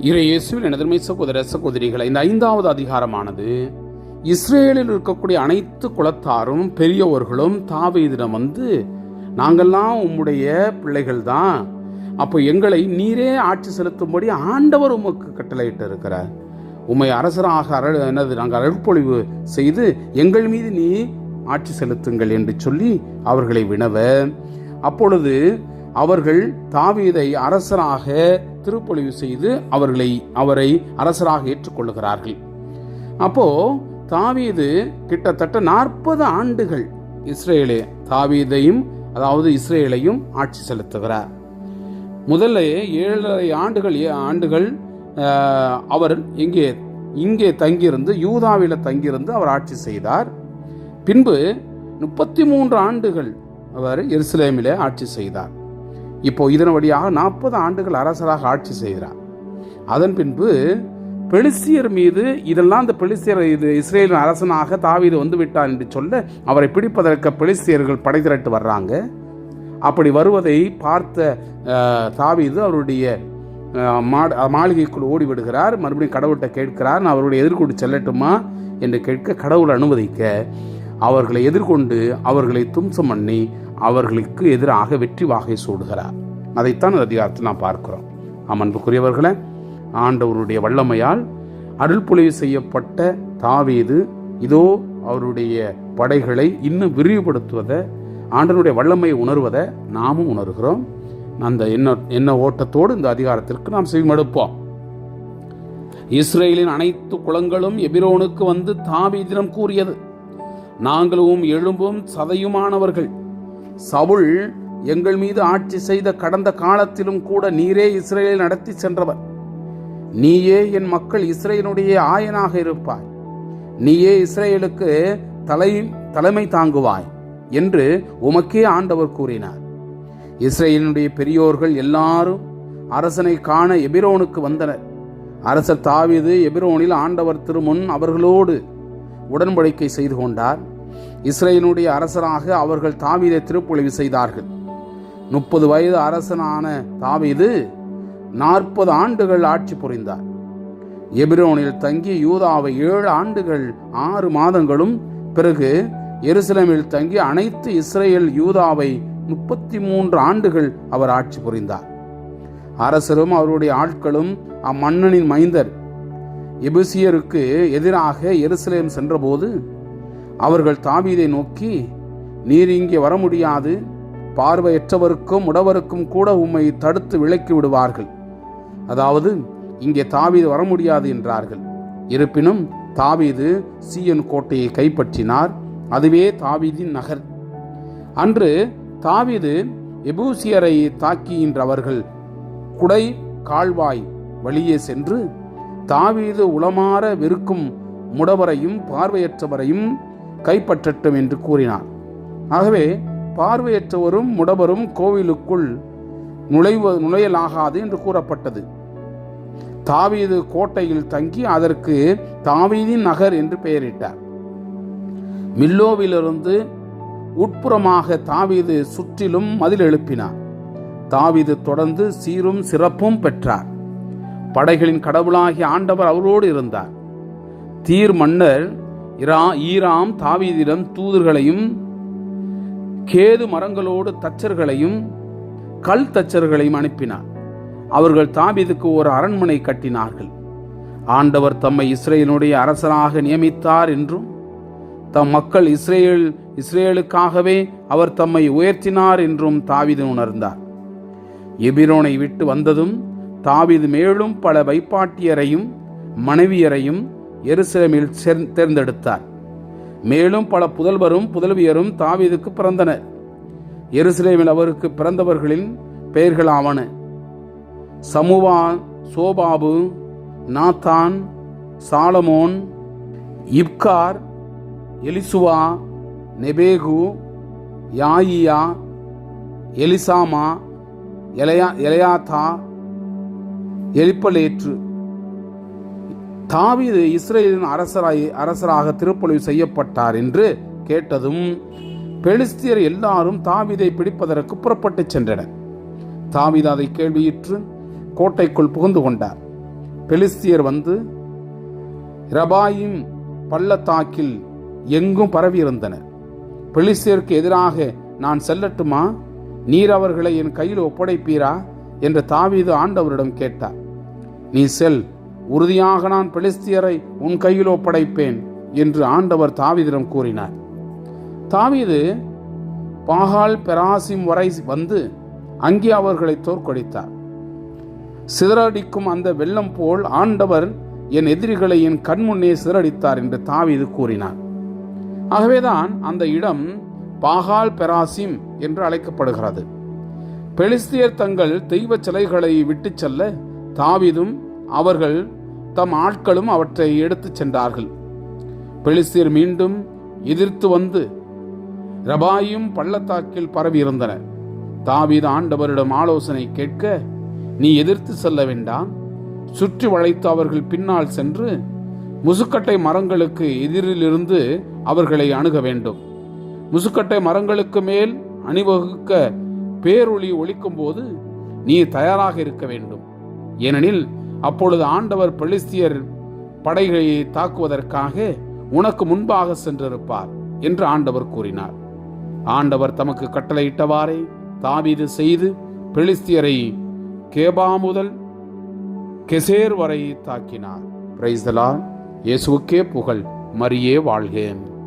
இறை இயேசுவில் எனதர்மை சகோதர சகோதரிகளை இந்த ஐந்தாவது அதிகாரமானது இஸ்ரேலில் இருக்கக்கூடிய அனைத்து குலத்தாரும் பெரியவர்களும் தாவீதிடம் வந்து நாங்கள்லாம் உம்முடைய பிள்ளைகள் தான் அப்போ எங்களை நீரே ஆட்சி செலுத்தும்படி ஆண்டவர் உமக்கு கட்டளையிட்டு இருக்கிறார் உம்மை அரசராக அர என்னது நாங்கள் அருட்பொழிவு செய்து எங்கள் மீது நீ ஆட்சி செலுத்துங்கள் என்று சொல்லி அவர்களை வினவ அப்பொழுது அவர்கள் தாவீதை அரசராக திருப்பொழிவு செய்து அவர்களை அவரை அரசராக ஏற்றுக்கொள்ளுகிறார்கள். அப்போ தாவீது கிட்டத்தட்ட நாற்பது ஆண்டுகள் இஸ்ரேலே தாவீதையும் அதாவது இஸ்ரேலையும் ஆட்சி செலுத்துகிறார். முதல்ல ஏழரை ஆண்டுகள் ஏ- ஆண்டுகள் அவர் இங்கே இங்கே தங்கியிருந்து யூதாவில் தங்கியிருந்து அவர் ஆட்சி செய்தார். பின்பு முப்பத்தி மூன்று ஆண்டுகள் அவர் எருசலேமிலே ஆட்சி செய்தார். இப்போ இதன் வழியாக நாற்பது ஆண்டுகள் அரசராக ஆட்சி செய்கிறார். அதன் பின்பு பெலிஸ்தியர் மீது இதெல்லாம் அந்த பெலிஸ்தியர் இது இஸ்ரேலின் அரசனாக தாவீது வந்து விட்டார் என்று சொல்ல அவரை பிடிப்பதற்கு பெலிஸ்தியர்கள் படை திரட்டு வர்றாங்க. அப்படி வருவதை பார்த்த தாவீது அவருடைய மாட மாளிகைக்குள் ஓடிவிடுகிறார். மறுபடியும் கடவுள்கிட்ட கேட்கிறார் நான் அவருடைய எதிர்கொண்டு செல்லட்டுமா? என்று கேட்க கடவுள் அனுமதிக்க அவர்களை எதிர்கொண்டு அவர்களை தும்சம் பண்ணி அவர்களுக்கு எதிராக வெற்றி வாகை சூடுகிறார். அதைத்தான் அந்த அதிகாரத்தில் நாம் பார்க்கிறோம். ஆம் ஆண்டவருடைய வல்லமையால் அருள்பொழிவு செய்யப்பட்ட தாவீது இதோ அவருடைய படைகளை இன்னும் விரிவுபடுத்துவதை ஆண்டனுடைய வல்லமையை உணர்வதை நாமும் உணர்கிறோம். அந்த எண்ண எண்ண ஓட்டத்தோடு இந்த அதிகாரத்திற்கு நாம் செவிமடுப்போம் இஸ்ரேலின் அனைத்து குளங்களும் எபிரோனுக்கு வந்து தாவீதிடம் கூறியது நாங்களும் எழும்பும் சதையுமானவர்கள் சவுல் எங்கள் மீது ஆட்சி செய்த கடந்த காலத்திலும் கூட நீரே இஸ்ரேலில் நடத்தி சென்றவர். நீயே என் மக்கள் இஸ்ரேலினுடைய ஆயனாக இருப்பாய். நீயே இஸ்ரேலுக்கு தலை தலைமை தாங்குவாய் என்று உமக்கே ஆண்டவர் கூறினார். இஸ்ரேலினுடைய பெரியோர்கள் எல்லாரும் அரசனை காண எபிரோனுக்கு வந்தனர். அரசர் தாவிது எபிரோனில் ஆண்டவர் திருமுன் அவர்களோடு உடன்படிக்கை செய்து கொண்டார். இஸ்ரேலினுடைய அரசராக அவர்கள் தாவீதை திருப்பொழிவு செய்தார்கள். முப்பது வயது அரசனான தாவீது நாற்பது ஆண்டுகள் ஆட்சி புரிந்தார். எபிரோனில் தங்கி யூதாவை ஏழு ஆண்டுகள் ஆறு மாதங்களும் பிறகு எருசலேமில் தங்கி அனைத்து இஸ்ரேல் யூதாவை முப்பத்தி மூன்று ஆண்டுகள் அவர் ஆட்சி புரிந்தார். அரசரும் அவருடைய ஆட்களும் அம்மன்னனின் மைந்தர். எபுசியருக்கு எதிராக எருசலேம் சென்றபோது அவர்கள் தாவீதை நோக்கி நீர் இங்கே வர முடியாது பார்வையற்றவருக்கும் உடவருக்கும் கூட உம்மை தடுத்து விலக்கி விடுவார்கள். அதாவது இங்கே தாவீது வர முடியாது என்றார்கள். இருப்பினும் தாவீது சீயன் கோட்டையை கைப்பற்றினார். அதுவே தாவீதின் நகர். அன்று தாவீது எபூசியரை தாக்கியின்றவர்கள் குடை கால்வாய் வழியே சென்று தாவீது உளமாற வெறுக்கும் முடவரையும் பார்வையற்றவரையும் கைப்பற்றட்டும் என்று கூறினார். ஆகவே பார்வையற்றவரும் முடவரும் கோவிலுக்குள் நுழைவ நுழையலாகாது என்று கூறப்பட்டது. தாவீது கோட்டையில் தங்கி அதற்கு தாவீதின் நகர் என்று பெயரிட்டார். மில்லோவிலிருந்து உட்புறமாக தாவீது சுற்றிலும் மதில் எழுப்பினார். தாவீது தொடர்ந்து சீரும் சிறப்பும் பெற்றார். படைகளின் கடவுளாகிய ஆண்டவர் அவரோடு இருந்தார். தீர் மன்னர் இரா ஈராம் தாவீதிடம் தூதர்களையும் கேது மரங்களோடு தச்சர்களையும் கல் தச்சர்களையும் அனுப்பினார். அவர்கள் தாவீதுக்கு ஒரு அரண்மனை கட்டினார்கள். ஆண்டவர் தம்மை இஸ்ரேலினுடைய அரசராக நியமித்தார் என்றும் தம் மக்கள் இஸ்ரேல் இஸ்ரேலுக்காகவே அவர் தம்மை உயர்த்தினார் என்றும் தாவிது உணர்ந்தார். எபிரோனை விட்டு வந்ததும் தாவீது மேலும் பல வைப்பாட்டியரையும் மனைவியரையும் எருசலேமில் தேர்ந்தெடுத்தார். மேலும் பல புதல்வரும் புதல்வியரும் தாவீதுக்கு பிறந்தனர். எருசலேமில் அவருக்கு பிறந்தவர்களின் பெயர்களாவன சமுவா சோபாபு நாத்தான் சாலமோன் இப்கார் எலிசுவா நெபேகு யாயியா எலிசாமா எலையா எலையாத்தா எலிப்பலேற்று. தாவீது இஸ்ரேலின் அரசராய் அரசராக திருப்பொழிவு செய்யப்பட்டார் என்று கேட்டதும் பெலிஸ்தியர் எல்லாரும் தாவீதை பிடிப்பதற்கு புறப்பட்டுச் சென்றனர். தாவீது அதை கேள்வியிற்று கோட்டைக்குள் புகுந்து கொண்டார். பெலிஸ்தியர் வந்து ரபாயும் பள்ளத்தாக்கில் எங்கும் பரவியிருந்தனர். பெலிஸ்தியருக்கு எதிராக நான் செல்லட்டுமா? நீர் அவர்களை என் கையில் ஒப்படைப்பீரா? என்று தாவீது ஆண்டவரிடம் கேட்டார். நீ செல். உறுதியாக நான் பெலிஸ்தியரை உன் கையில் ஒப்படைப்பேன் என்று ஆண்டவர் தாவீதிடம் கூறினார். தாவீது பாகால் பெராசிம் வரை வந்து அங்கே அவர்களை தோற்கடித்தார். சிதறடிக்கும் அந்த வெள்ளம் போல் ஆண்டவர் என் எதிரிகளை என் கண்முன்னே சிதறடித்தார் என்று தாவீது கூறினார். ஆகவேதான் அந்த இடம் பாகால் பெராசிம் என்று அழைக்கப்படுகிறது. பெலிஸ்தியர் தங்கள் தெய்வ சிலைகளை விட்டுச் செல்ல தாவீதும் அவர்கள் தம் ஆட்களும் அவற்றை எடுத்துச் சென்றார்கள். பெலிஸ்தீர் மீண்டும் எதிர்த்து வந்து ரபாயும் பள்ளத்தாக்கில் பரவியிருந்தனர் தாவீது ஆண்டவரிடம் ஆலோசனை கேட்க நீ எதிர்த்து செல்ல வேண்டாம். சுற்றி வளைத்து அவர்கள் பின்னால் சென்று முசுக்கட்டை மரங்களுக்கு எதிரிலிருந்து அவர்களை அணுக வேண்டும். முசுக்கட்டை மரங்களுக்கு மேல் அணிவகுக்க பேரொளி ஒழிக்கும் போது நீ தயாராக இருக்க வேண்டும். ஏனெனில் அப்பொழுது ஆண்டவர் பெலிஸ்தியர் படைகளை தாக்குவதற்காக உனக்கு முன்பாக சென்றிருப்பார் என்று ஆண்டவர் கூறினார். ஆண்டவர் தமக்கு கட்டளையிட்டவாறே தாவீது செய்து பெலிஸ்தியரை கேபா முதல் கெசேர் வரை தாக்கினார். பிரைசலா இயேசுவுக்கே புகழ். மரியே வாழ்கேன்.